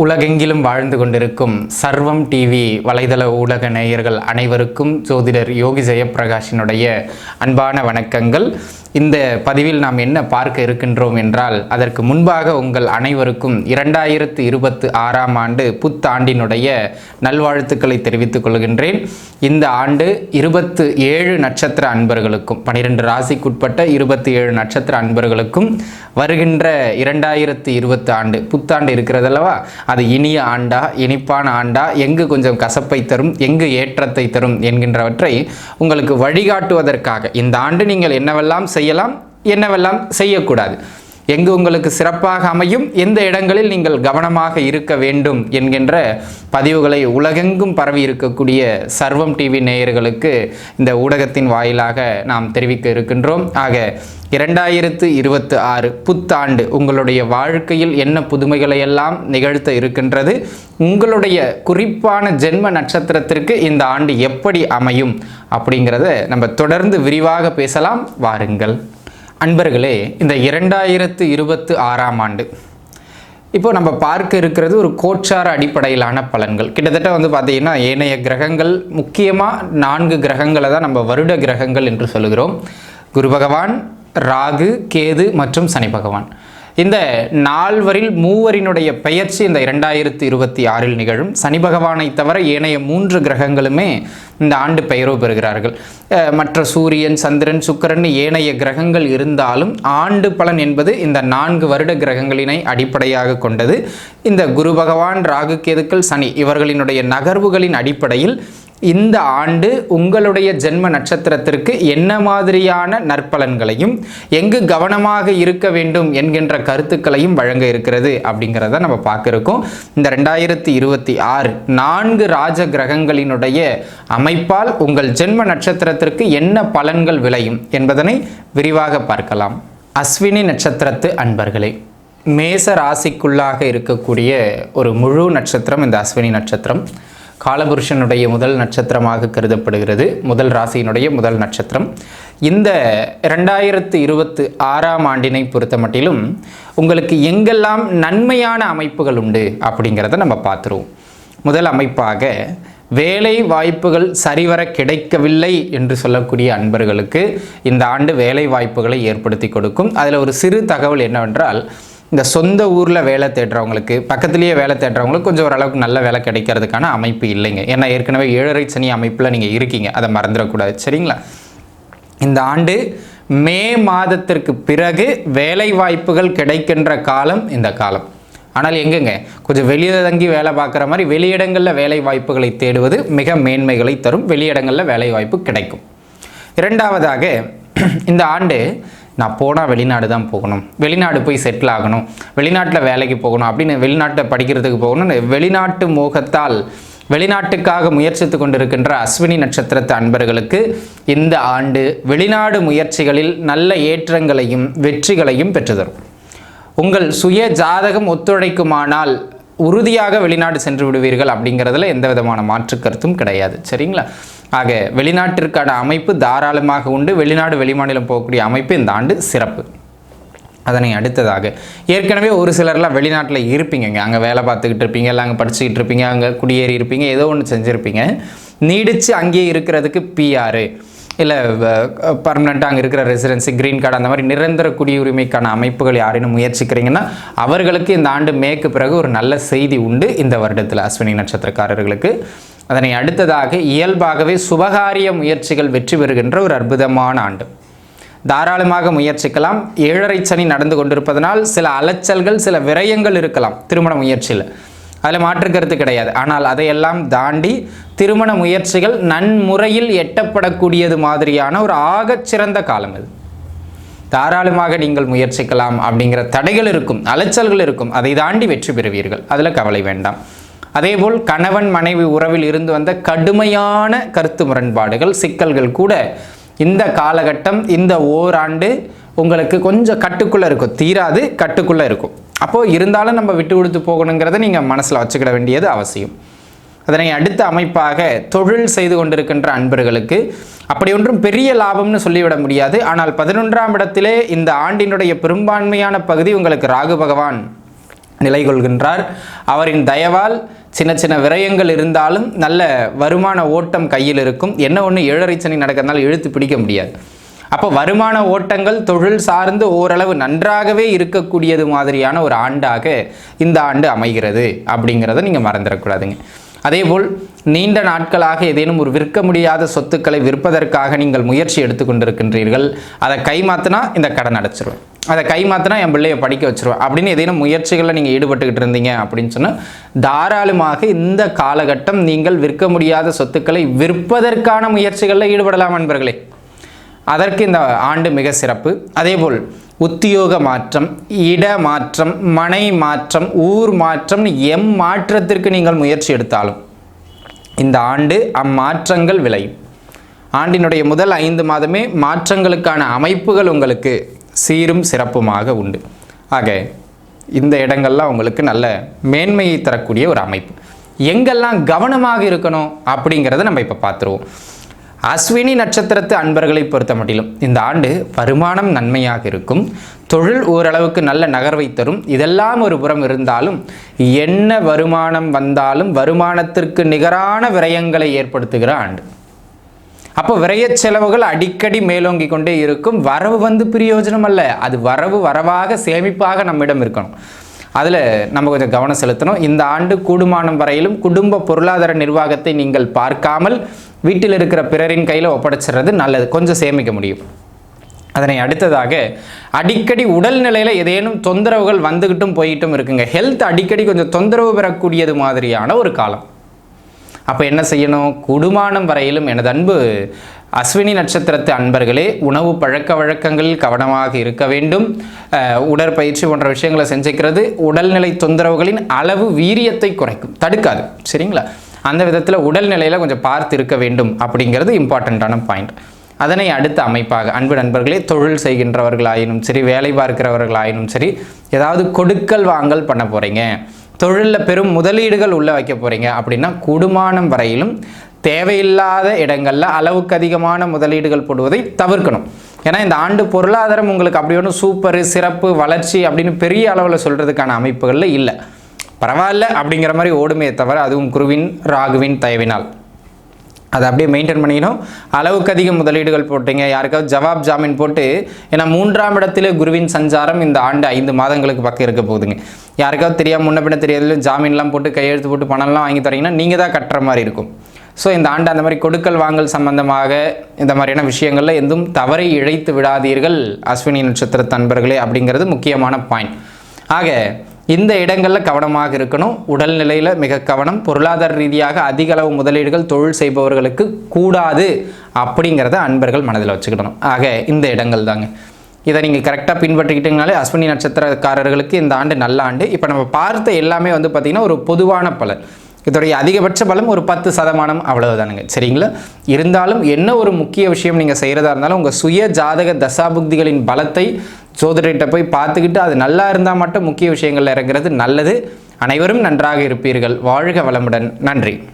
உலகெங்கிலும் வாழ்ந்து கொண்டிருக்கும் சர்வம் டிவி வலைதள ஊடக நேயர்கள் அனைவருக்கும் ஜோதிடர் யோகி ஜெயப்பிரகாஷினுடைய அன்பான வணக்கங்கள். இந்த பதிவில் நாம் என்ன பார்க்க இருக்கின்றோம் என்றால் அதற்கு முன்பாக உங்கள் அனைவருக்கும் இரண்டாயிரத்து இருபத்து ஆறாம் ஆண்டு புத்தாண்டினுடைய நல்வாழ்த்துக்களை தெரிவித்துக் கொள்கின்றேன். இந்த ஆண்டு இருபத்து ஏழு நட்சத்திர அன்பர்களுக்கும் பனிரெண்டு ராசிக்குட்பட்ட இருபத்தி ஏழு நட்சத்திர அன்பர்களுக்கும் வருகின்ற இரண்டாயிரத்து இருபத்து ஆண்டு புத்தாண்டு இருக்கிறதல்லவா? அது இனிய ஆண்டா இனிப்பான ஆண்டா எங்கு கொஞ்சம் கசப்பை தரும் எங்கு ஏற்றத்தை தரும் என்கின்றவற்றை உங்களுக்கு வழிகாட்டுவதற்காக இந்த ஆண்டு நீங்கள் என்னவெல்லாம் செய்யலாம் என்னவெல்லாம் செய்யக்கூடாது? எங்கு உங்களுக்கு சிறப்பாக அமையும் எந்த இடங்களில் நீங்கள் கவனமாக இருக்க வேண்டும் என்கின்ற பதிவுகளை உலகெங்கும் பரவி இருக்கக்கூடிய சர்வம் டிவி நேயர்களுக்கு இந்த ஊடகத்தின் வாயிலாக நாம் தெரிவிக்க இருக்கின்றோம். ஆக இரண்டாயிரத்து இருபத்து ஆறு புத்தாண்டு உங்களுடைய வாழ்க்கையில் என்ன புதுமைகளை எல்லாம் நிகழ்த்த இருக்கின்றது உங்களுடைய குறிப்பான ஜென்ம நட்சத்திரத்திற்கு இந்த ஆண்டு எப்படி அமையும் அப்படிங்கிறத நம்ம தொடர்ந்து விரிவாக பேசலாம். வாருங்கள். அன்பர்களே இந்த இரண்டாயிரத்து இருபத்து ஆறாம் ஆண்டு. இப்போ நம்ம பார்க்க இருக்கிறது ஒரு கோச்சார அடிப்படையிலான பலன்கள். கிட்டத்தட்ட வந்து பார்த்தீங்கன்னா ஏனைய கிரகங்கள் முக்கியமாக நான்கு கிரகங்களை தான் நம்ம வருட கிரகங்கள் என்று சொல்லுகிறோம். குரு பகவான் ராகு கேது மற்றும் சனி பகவான். இந்த நால்வரில் மூவரினுடைய பெயர்ச்சி இந்த இரண்டாயிரத்தி இருபத்தி ஆறில் நிகழும். சனி பகவானை தவிர ஏனைய மூன்று கிரகங்களுமே இந்த ஆண்டு பெயரோ பெறுகிறார்கள். மற்ற சூரியன் சந்திரன் சுக்கிரன் ஏனைய கிரகங்கள் இருந்தாலும் ஆண்டு பலன் என்பது இந்த நான்கு வருட கிரகங்களினை அடிப்படையாக கொண்டது. இந்த குரு பகவான் ராகு கேதுக்கள் சனி இவர்களினுடைய நகர்வுகளின் அடிப்படையில் இந்த ஆண்டு உங்களுடைய ஜென்ம நட்சத்திரத்திற்கு என்ன மாதிரியான நற்பலன்களையும் எங்கு கவனமாக இருக்க வேண்டும் என்கின்ற கருத்துக்களையும் வழங்க இருக்கிறது அப்படிங்கிறத நம்ம பார்க்க இருக்கோம் இந்த ரெண்டாயிரத்தி இருபத்தி ஆறு நான்கு ராஜ கிரகங்களினுடைய அமைப்பால் உங்கள் ஜென்ம நட்சத்திரத்திற்கு என்ன பலன்கள் விளையும் என்பதனை விரிவாக பார்க்கலாம். அஸ்வினி நட்சத்திரத்து அன்பர்களே மேச ராசிக்குள்ளாக இருக்கக்கூடிய ஒரு முழு நட்சத்திரம் இந்த அஸ்வினி நட்சத்திரம். காலபுருஷனுடைய முதல் நட்சத்திரமாக கருதப்படுகிறது. முதல் ராசியினுடைய முதல் நட்சத்திரம். இந்த ரெண்டாயிரத்து இருபத்து ஆறாம் ஆண்டினை பொறுத்த மட்டிலும் உங்களுக்கு எங்கெல்லாம் நன்மையான அமைப்புகள் உண்டு அப்படிங்கிறத நம்ம பார்த்துருவோம். முதல் அமைப்பாக வேலை வாய்ப்புகள் சரிவர கிடைக்கவில்லை என்று சொல்லக்கூடிய அன்பர்களுக்கு இந்த ஆண்டு வேலை வாய்ப்புகளை ஏற்படுத்தி கொடுக்கும். அதில் ஒரு சிறு தகவல் என்னவென்றால் இந்த சொந்த ஊரில் வேலை தேடுறவங்களுக்கு பக்கத்துலேயே வேலை தேடுறவங்களுக்கு கொஞ்சம் ஓரளவுக்கு நல்ல வேலை கிடைக்கிறதுக்கான அமைப்பு இல்லைங்க. ஏன்னா ஏற்கனவே ஏழரை சனி அமைப்பில் நீங்கள் இருக்கீங்க. அதை மறந்துடக்கூடாது. சரிங்களா? இந்த ஆண்டு மே மாதத்திற்கு பிறகு வேலை வாய்ப்புகள் கிடைக்கின்ற காலம் இந்த காலம். ஆனால் எங்கெங்க? கொஞ்சம் வெளியே தங்கி வேலை பார்க்குற மாதிரி வெளியிடங்களில் வேலை வாய்ப்புகளை தேடுவது மிக மேன்மைகளை தரும். வெளியிடங்களில் வேலை வாய்ப்பு கிடைக்கும். இரண்டாவதாக இந்த ஆண்டு நான் போனால் வெளிநாடு தான் போகணும். வெளிநாடு போய் செட்டில் ஆகணும். வெளிநாட்டில் வேலைக்கு போகணும். அப்படின்னு வெளிநாட்டை படிக்கிறதுக்கு போகணும்னு வெளிநாட்டு மோகத்தால் வெளிநாட்டுக்காக முயற்சித்து கொண்டிருக்கின்ற அஸ்வினி நட்சத்திரத்து அன்பர்களுக்கு இந்த ஆண்டு வெளிநாடு முயற்சிகளில் நல்ல ஏற்றங்களையும் வெற்றிகளையும் பெற்றுதரும். உங்கள் சுய ஜாதகம் ஒத்துழைக்குமானால் உறுதியாக வெளிநாடு சென்று விடுவீர்கள் அப்படிங்கிறதுல எந்த விதமான மாற்று கருத்தும் கிடையாது. சரிங்களா? ஆக வெளிநாட்டிற்கான அமைப்பு தாராளமாக உண்டு. வெளிநாடு வெளிமாநிலம் போகக்கூடிய அமைப்பு இந்த ஆண்டு சிறப்பு. அதனை அடுத்ததாக ஏற்கனவே ஒரு சிலர்லாம் வெளிநாட்டில் இருப்பீங்கங்க. அங்கே வேலை பார்த்துக்கிட்டு இருப்பீங்க இல்லை அங்கே படிச்சுக்கிட்டு இருப்பீங்க அங்கே குடியேறி இருப்பீங்க ஏதோ ஒன்று செஞ்சுருப்பீங்க. நீடித்து அங்கேயே இருக்கிறதுக்கு பிஆர் இல்லை பர்மனெண்ட்டாக அங்கே இருக்கிற ரெசிடென்சி க்ரீன் கார்டு அந்த மாதிரி நிரந்தர குடியுரிமைக்கான அமைப்புகள் யாரேனும் முயற்சிக்கிறீங்கன்னா அவர்களுக்கு இந்த ஆண்டு மேற்கு பிறகு ஒரு நல்ல செய்தி உண்டு இந்த வருடத்தில் அஸ்வினி நட்சத்திரக்காரர்களுக்கு. அதனை அடுத்ததாக இயல்பாகவே சுபகாரிய முயற்சிகள் வெற்றி பெறுகின்ற ஒரு அற்புதமான ஆண்டு. தாராளமாக முயற்சிக்கலாம். ஏழரை சனி நடந்து கொண்டிருப்பதனால் சில அலைச்சல்கள் சில விரயங்கள் இருக்கலாம். திருமண முயற்சியில். அதில் மாற்று கருத்து கிடையாது. ஆனால் அதையெல்லாம் தாண்டி திருமண முயற்சிகள் நன்முறையில் எட்டப்படக்கூடியது மாதிரியான ஒரு ஆகச் சிறந்த காலம் இது. தாராளமாக நீங்கள் முயற்சிக்கலாம் அப்படிங்கிற தடைகள் இருக்கும் அலைச்சல்கள் இருக்கும். அதை தாண்டி வெற்றி பெறுவீர்கள். அதில் கவலை வேண்டாம். அதேபோல் கணவன் மனைவி உறவில் இருந்து வந்த கடுமையான கருத்து முரண்பாடுகள் சிக்கல்கள் கூட இந்த காலகட்டம் இந்த ஓராண்டு உங்களுக்கு கொஞ்சம் கட்டுக்குள்ளே இருக்கும். தீராது கட்டுக்குள்ளே இருக்கும். அப்போது இருந்தாலும் நம்ம விட்டு கொடுத்து போகணுங்கிறத நீங்கள் மனசில் வச்சுக்கிட வேண்டியது அவசியம். அதனை அடுத்த அமைப்பாக தொழில் செய்து கொண்டிருக்கின்ற அன்பர்களுக்கு அப்படி ஒன்றும் பெரிய லாபம்னு சொல்லிவிட முடியாது. ஆனால் பதினொன்றாம் இடத்திலே இந்த ஆண்டினுடைய பெரும்பான்மையான பகுதி உங்களுக்கு ராகு பகவான். நிலை கொள்கின்றார் அவரின் தயவால் சின்ன சின்ன விரயங்கள் இருந்தாலும் நல்ல வருமான ஓட்டம் கையில் இருக்கும். என்ன ஒன்று ஏழரை சனி நடக்கிறதுனால இழுத்து பிடிக்க முடியாது. அப்போ வருமான ஓட்டங்கள் தொழில் சார்ந்து ஓரளவு நன்றாகவே இருக்கக்கூடியது மாதிரியான ஒரு ஆண்டாக இந்த ஆண்டு அமைகிறது அப்படிங்கிறத நீங்கள் மறந்துடக்கூடாதுங்க. அதேபோல் நீண்ட நாட்களாக ஏதேனும் ஒரு விற்க முடியாத சொத்துக்களை விற்பதற்காக நீங்கள் முயற்சி எடுத்துக்கொண்டிருக்கின்றீர்கள். அதை கைமாத்தினா இந்த கடன் அடைச்சிருவேன். அதை கை கைமாத்தினா என் பிள்ளைய படிக்க வச்சிருவேன். அப்படின்னு ஏதேனும் முயற்சிகளில் நீங்கள் ஈடுபட்டுக்கிட்டு இருந்தீங்க அப்படின்னு சொன்னால் தாராளமாக இந்த காலகட்டம் நீங்கள் விற்க முடியாத சொத்துக்களை விற்பதற்கான முயற்சிகளில் ஈடுபடலாம் நண்பர்களே அதற்கு இந்த ஆண்டு மிக சிறப்பு. அதேபோல் உத்தியோக மாற்றம் இட மாற்றம் மனை மாற்றம் ஊர் மாற்றம் எம் மாற்றத்திற்கு நீங்கள் முயற்சி எடுத்தாலும் இந்த ஆண்டு அம்மாற்றங்கள் விளையும். ஆண்டினுடைய முதல் ஐந்து மாதமே மாற்றங்களுக்கான அமைப்புகள் உங்களுக்கு சீரும் சிறப்புமாக உண்டு. ஆக இந்த இடங்கள்லாம் உங்களுக்கு நல்ல மேன்மையை தரக்கூடிய ஒரு அமைப்பு. எங்கெல்லாம் கவனமாக இருக்கணும் அப்படிங்கிறத நம்ம இப்போ பார்த்துருவோம். அஸ்வினி நட்சத்திரத்து அன்பர்களை பொறுத்த மட்டிலும் இந்த ஆண்டு வருமானம் நன்மையாக இருக்கும். தொழில் ஓரளவுக்கு நல்ல நகர்வை தரும். இதெல்லாம் ஒரு புறம் இருந்தாலும் என்ன வருமானம் வந்தாலும் வருமானத்திற்கு நிகரான விரயங்களை ஏற்படுத்துகிற ஆண்டு. அப்போ விரைய செலவுகள் அடிக்கடி மேலோங்கி கொண்டே இருக்கும். வரவு வந்து பிரயோஜனம் அல்ல. அது வரவு வரவாக சேமிப்பாக நம்மிடம் இருக்கணும். அதில் நம்ம கொஞ்சம் கவனம் செலுத்தணும். இந்த ஆண்டு கூடுமானம் வரையிலும் குடும்ப பொருளாதார நிர்வாகத்தை நீங்கள் பார்க்காமல் வீட்டில் இருக்கிற பிறரின் கையில் ஒப்படைச்சிடுறது நல்லது. கொஞ்சம் சேமிக்க முடியும். அதனை அடுத்ததாக அடிக்கடி உடல்நிலையில் ஏதேனும் தொந்தரவுகள் வந்துக்கிட்டும் போயிட்டும் இருக்குங்க. ஹெல்த் அடிக்கடி கொஞ்சம் தொந்தரவு பெறக்கூடியது மாதிரியான ஒரு காலம். அப்போ என்ன செய்யணும்? குடுமானம் வரையிலும் எனது அன்பு அஸ்வினி நட்சத்திரத்து அன்பர்களே உணவு பழக்க வழக்கங்களில் கவனமாக இருக்க வேண்டும். உடற்பயிற்சி போன்ற விஷயங்களை செஞ்சுக்கிறது உடல்நிலை தொந்தரவுகளின் அளவு வீரியத்தை குறைக்கும். தடுக்காது சரிங்களா? அந்த விதத்தில் உடல்நிலையில் கொஞ்சம் பார்த்து இருக்க வேண்டும் அப்படிங்கிறது இம்பார்ட்டண்ட்டான பாயிண்ட். அதனை அடுத்த அமைப்பாக அன்பு நண்பர்களே தொழில் செய்கின்றவர்களாயினும் சரி வேலை பார்க்கிறவர்களாயினும் சரி ஏதாவது கொடுக்கல் வாங்கல் பண்ண போகிறீங்க தொழிலில் பெரும் முதலீடுகள் உள்ளே வைக்க போகிறீங்க அப்படின்னா கூடுமானம் வரையிலும் தேவையில்லாத இடங்களில் அளவுக்கு அதிகமான முதலீடுகள் போடுவதை தவிர்க்கணும். ஏன்னா இந்த ஆண்டு பொருளாதாரம் உங்களுக்கு அப்படி ஒன்றும் சூப்பர் சிறப்பு வளர்ச்சி அப்படின்னு பெரிய அளவில் சொல்கிறதுக்கான அமைப்புகளில் இல்லை. பரவாயில்ல அப்படிங்கிற மாதிரி ஓடுமே தவிர அதுவும் குருவின் ராகுவின் தயவினால். அதை அப்படியே மெயின்டைன் பண்ணிக்கணும். அளவுக்கு அதிக முதலீடுகள் போட்டீங்க. யாருக்காவது ஜவாப் ஜாமீன் போட்டு ஏன்னா மூன்றாம் இடத்திலே குருவின் சஞ்சாரம் இந்த ஆண்டு ஐந்து மாதங்களுக்கு பக்கம் இருக்க போகுதுங்க. யாருக்காவது தெரியாமல் முன்ன பின்ன தெரியாதுல ஜாமீன்லாம் போட்டு கையெழுத்து போட்டு பணம்லாம் வாங்கி தரீங்கன்னா நீங்கள் தான் கட்டுற மாதிரி இருக்கும். ஸோ இந்த ஆண்டு அந்த மாதிரி கொடுக்கல் வாங்கல் சம்பந்தமாக இந்த மாதிரியான விஷயங்களில் எதுவும் தவறை இழைத்து விடாதீர்கள் அஸ்வினி நட்சத்திர நண்பர்களே அப்படிங்கிறது முக்கியமான பாயிண்ட் ஆக இந்த இடங்களில் கவனமாக இருக்கணும். உடல்நிலையில் மிக கவனம். பொருளாதார ரீதியாக அதிக அளவு முதலீடுகள் தொழில் செய்பவர்களுக்கு கூடாது அப்படிங்கிறத அன்பர்கள் மனதில் வச்சுக்கிடணும். ஆக இந்த இடங்கள் தாங்க. இதை நீங்கள் கரெக்டாக பின்பற்றிக்கிட்டீங்கனாலே அஸ்வினி நட்சத்திரக்காரர்களுக்கு இந்த ஆண்டு நல்ல ஆண்டு. இப்போ நம்ம பார்த்த எல்லாமே வந்து பார்த்திங்கன்னா ஒரு பொதுவான பலன். இதோடைய அதிகபட்ச பலம் ஒரு பத்து சதமானம் அவ்வளவுதானுங்க. சரிங்களா? இருந்தாலும் என்ன ஒரு முக்கிய விஷயம் நீங்கள் செய்கிறதா இருந்தாலும் உங்கள் சுய ஜாதக தசாபுக்திகளின் பலத்தை ஜோதிடர்கிட்ட போய் பார்த்துக்கிட்டு அது நல்லா இருந்தால் மட்டும் முக்கிய விஷயங்களில் இறங்குறது நல்லது. அனைவரும் நன்றாக இருப்பீர்கள். வாழ்க வளமுடன். நன்றி.